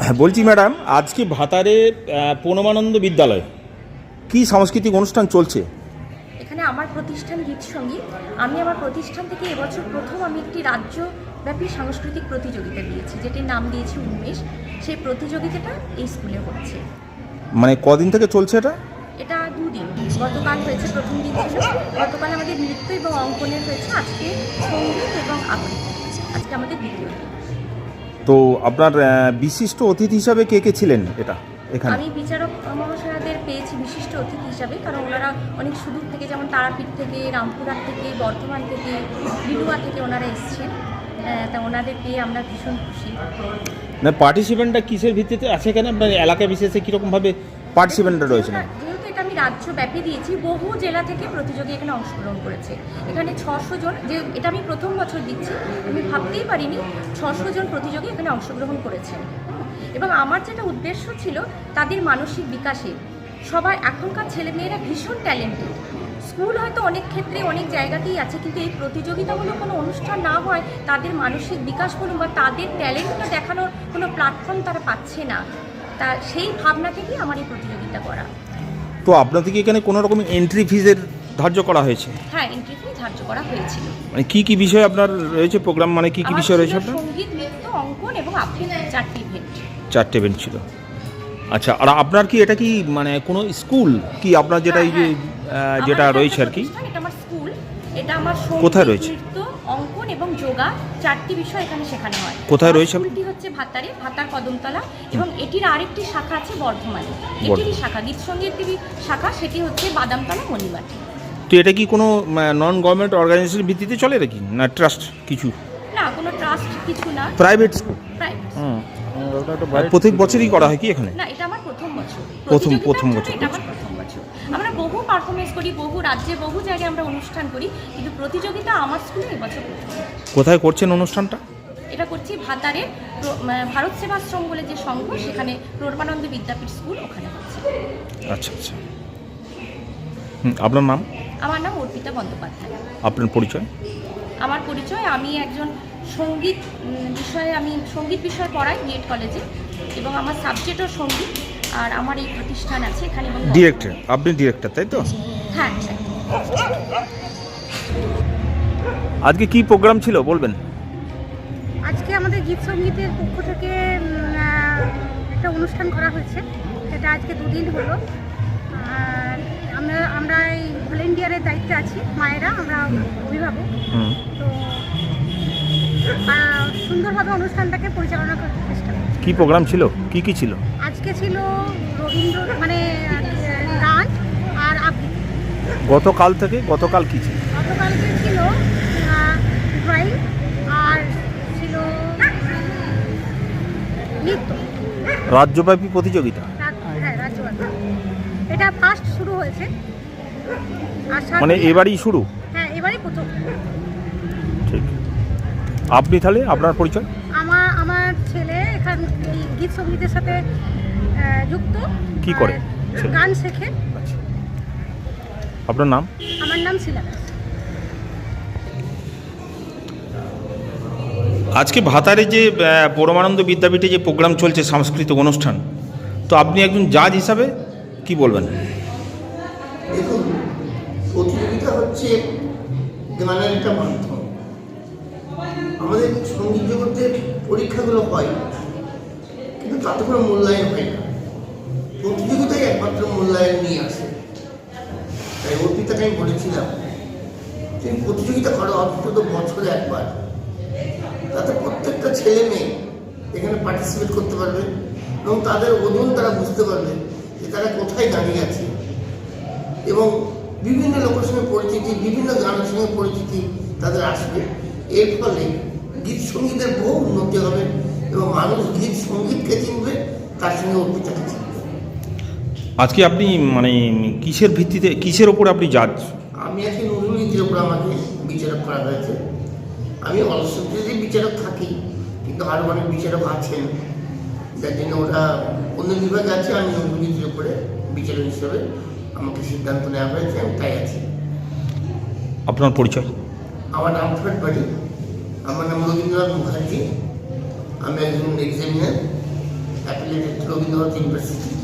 আহ, বলছি ম্যাডাম আজকে ভাতারে পূর্ণমানন্দ বিদ্যালয়। কি সাংস্কৃতিক অনুষ্ঠান চলছে? এখানে আমার প্রতিষ্ঠান গীত সংগীত আমি আমার প্রতিষ্ঠান থেকে এবছর প্রথম আমি একটি রাজ্যব্যাপী সাংস্কৃতিক প্রতিযোগিতা দিয়েছি যেটির নাম দিয়েছি উন্মেষ। সেই প্রতিযোগিতাটা এই স্কুলে হচ্ছে। মানে কদিন থেকে চলছে এটা? এটা দুদিন। গতকাল হয়েছে প্রথম দিন ছিল। গতকাল আমাদের নৃত্য এবং অঙ্কনের হয়েছে আজকে সংগীত এবং আবৃত্তি। আজকে আমাদের দ্বিতীয় দিন। তো আপনার বিশিষ্ট অতিথি হিসাবে কে কে ছিলেন এটা এখানে? আমি বিচারক মহাশয়াদের পেয়েছি বিশিষ্ট অতিথি হিসাবে কারণ ওনারা অনেক সুদূর থেকে যেমন তারাপীঠ থেকে রামপুরহাট থেকে বর্ধমান থেকে লিলুয়া থেকে ওনারা এসছেন। তা ওনাদের পেয়ে আমরা ভীষণ খুশি। না পার্টিসিপেন্টটা কিসের ভিত্তিতে আছে এখানে? মানে এলাকা বিশেষে কীরকমভাবে পার্টিসিপেন্টটা রয়েছে না? রাজ্যব্যাপী দিয়েছি, বহু জেলা থেকে প্রতিযোগী এখানে অংশগ্রহণ করেছে। এখানে ছশো জন, যে এটা আমি প্রথম বছর দিচ্ছি, আমি ভাবতেই পারিনি ছশো জন প্রতিযোগী এখানে অংশগ্রহণ করেছেন এবং আমার যেটা উদ্দেশ্য ছিল তাদের মানসিক বিকাশে। সবাই এখনকার ছেলেমেয়েরা ভীষণ ট্যালেন্টেড স্কুল হয়তো অনেক ক্ষেত্রে অনেক জায়গাতেই আছে, কিন্তু এই প্রতিযোগিতামূলক কোনো অনুষ্ঠান না হয় তাদের মানসিক বিকাশ বলুন বা তাদের ট্যালেন্টটা দেখানোর কোনো প্ল্যাটফর্ম তারা পাচ্ছে না। তা সেই ভাবনা থেকেই আমার এই প্রতিযোগিতা করা। তো আপনাদের কি এখানে কোনো রকম এন্ট্রি ফিজের ধার্য করা হয়েছে? হ্যাঁ এন্ট্রি ফি ধার্য করা হয়েছিল। মানে কি কি বিষয় আপনার রয়েছে? প্রোগ্রাম মানে কি কি আমার বিষয় ছিল রয়েছে আপনার? সংগীত নৃত্য অঙ্কন এবং আবৃত্তি চারটি ইভেন্ট চারটে ইভেন্ট ছিল। আচ্ছা আর আপনার কি এটা কি মানে কোনো স্কুল কি আপনার যেটা এই যে আহ, যেটা রয়েছে আর কি? এটা আমার স্কুল এটা আমার সংগীত, কোথায় রয়েছে? নৃত্য অঙ্কন এবং যোগা চারটি বিষয় এখানে শেখানো হয়। কোথায় রয়েছে? স্কুলটি হচ্ছে ভাতারে ভাতার কদমতলা এবং এটির আরেকটি শাখা আছে বর্ধমানে। এটিরই। শাখা গীত সঙ্গীতেরই শাখা সেটি হচ্ছে বাদামতলা মণিমাটি। তো এটা কি কোনো নন গভর্নমেন্ট অর্গানাইজেশনের ভিত্তিতে চলে নাকি? না ট্রাস্ট কিছু? না কোনো ট্রাস্ট কিছু না। প্রাইভেট প্রত্যেক বছরই করা হয় কি এখানে? না এটা আমার প্রথম বছর। প্রথম- প্রথম বছর পারফরমেন্স করি বহু রাজ্যে বহু জায়গায় আমরা অনুষ্ঠান করি কিন্তু প্রতিযোগিতা আমার স্কুলে এবছর কোথায় করছেন অনুষ্ঠানটা? এটা করছি ভাতারে ভারত সেবাশ্রম বলে যে সংঘ সেখানে প্রোরমানন্দ বিদ্যাপীঠ স্কুল ওখানে হচ্ছে। আচ্ছা আচ্ছা। আপনার নাম? আমার নাম অর্পিতা বন্দ্যোপাধ্যায়। আপনার পরিচয়? আমার পরিচয় আমি একজন সংগীত বিষয়ে আমি সংগীত বিষয় পড়াই বিএড কলেজে এবং আমার সাবজেক্টও সংগীত। আর আমার এই প্রতিষ্ঠান আছে এখানে এবং ডিরেক্টর আপনি ডিরেক্টর তাই তো? হ্যাঁ আজকে কি প্রোগ্রাম ছিল বলবেন? আজকে আমাদের গীত সঙ্গীতের পক্ষ থেকে একটা অনুষ্ঠান করা হয়েছে। সেটা আজকে দুদিন হলো। আর আমরা আমরা এই ভলেন্টিয়ারের দায়িত্বে আছি মায়েরা আমরা অভিভাবক। তো সুন্দরভাবে অনুষ্ঠানটাকে পরিচালনা করতে চেষ্টা করছি কি প্রোগ্রাম ছিল? কি কি ছিল? আজকে ছিল রবীন্দ্র মানে গান আর আবৃত্তি। গতকাল থেকে গতকাল কি ছিল? গতকালকে ছিল ড্রয়িং আর ছিল নৃত্য। রাজ্যব্যাপী প্রতিযোগিতা? রাত- হ্যাঁ রাজ্যব্যাপী। এটা ফার্স্ট শুরু হয়েছে। মানে এবারই শুরু? হ্যাঁ এবারই প্রথম। ঠিক। আপনি তাহলে আপনার পরিচয়? আমার ছেলে এখান এই গীত সঙ্গীতের সাথে যুক্ত। কি করে ছেলে? গান শেখে। আচ্ছা। আপনার নাম? আমার নাম শিলা দাস। আজকে ভাতারে যে আহ, পরমানন্দ বিদ্যাপীঠে যে প্রোগ্রাম চলছে সাংস্কৃতিক অনুষ্ঠান তো আপনি একজন জাজ হিসাবে কি বলবেন? দেখুন প্রতিযোগিতা হচ্ছে গানের একটা মাধ্যম। আমাদের সংগীত জগতের পরীক্ষাগুলো হয়, কিন্তু তাতে কোনো মূল্যায়ন হয় না। প্রতিযোগিতাই একমাত্র মূল্যায়ন নিয়ে আসে। তাই অর্পিতাকে আমি বলেছিলাম যে প্রতিযোগিতা করো অন্তত বছরে একবার। তাতে প্রত্যেকটা ছেলে মেয়ে এখানে পার্টিসিপেট করতে পারবে এবং তাদের ওজন তারা বুঝতে পারবে যে তারা কোথায় দাঁড়িয়ে আছে। এবং বিভিন্ন লোকের সঙ্গে পরিচিতি, বিভিন্ন গানের সঙ্গে পরিচিতি তাদের আসবে। এর ফলে গীত সঙ্গীতের বহু উন্নতি হবে এবং মানুষ গীত সঙ্গীতকে চিনবে তার সঙ্গে অর্পিতাকে চিনবে। আজকে আপনি মানে কিসের ভিত্তিতে কিসের ওপর আপনি জাজ আমি আজকে নজরুল গীতির উপর আমাকে বিচারক করা হয়েছে। আমি অলসংখ্যে বিচারক থাকি কিন্তু আরও অনেক বিচারক আছেন যার জন্য ওরা অন্য বিভাগে আছে আমি নজরুল গীতির উপরে বিচারক হিসেবে আমাকে সিদ্ধান্ত নেওয়া হয়েছে আমি তাই আছি। আপনার পরিচয়? আমার নাম ফেট আমার নাম রবীন্দ্রনাথ মুখার্জি। আমি একজন এক্সামিনার অ্যাপিলেটেড রবীন্দ্রনাথ ইউনিভার্সিটি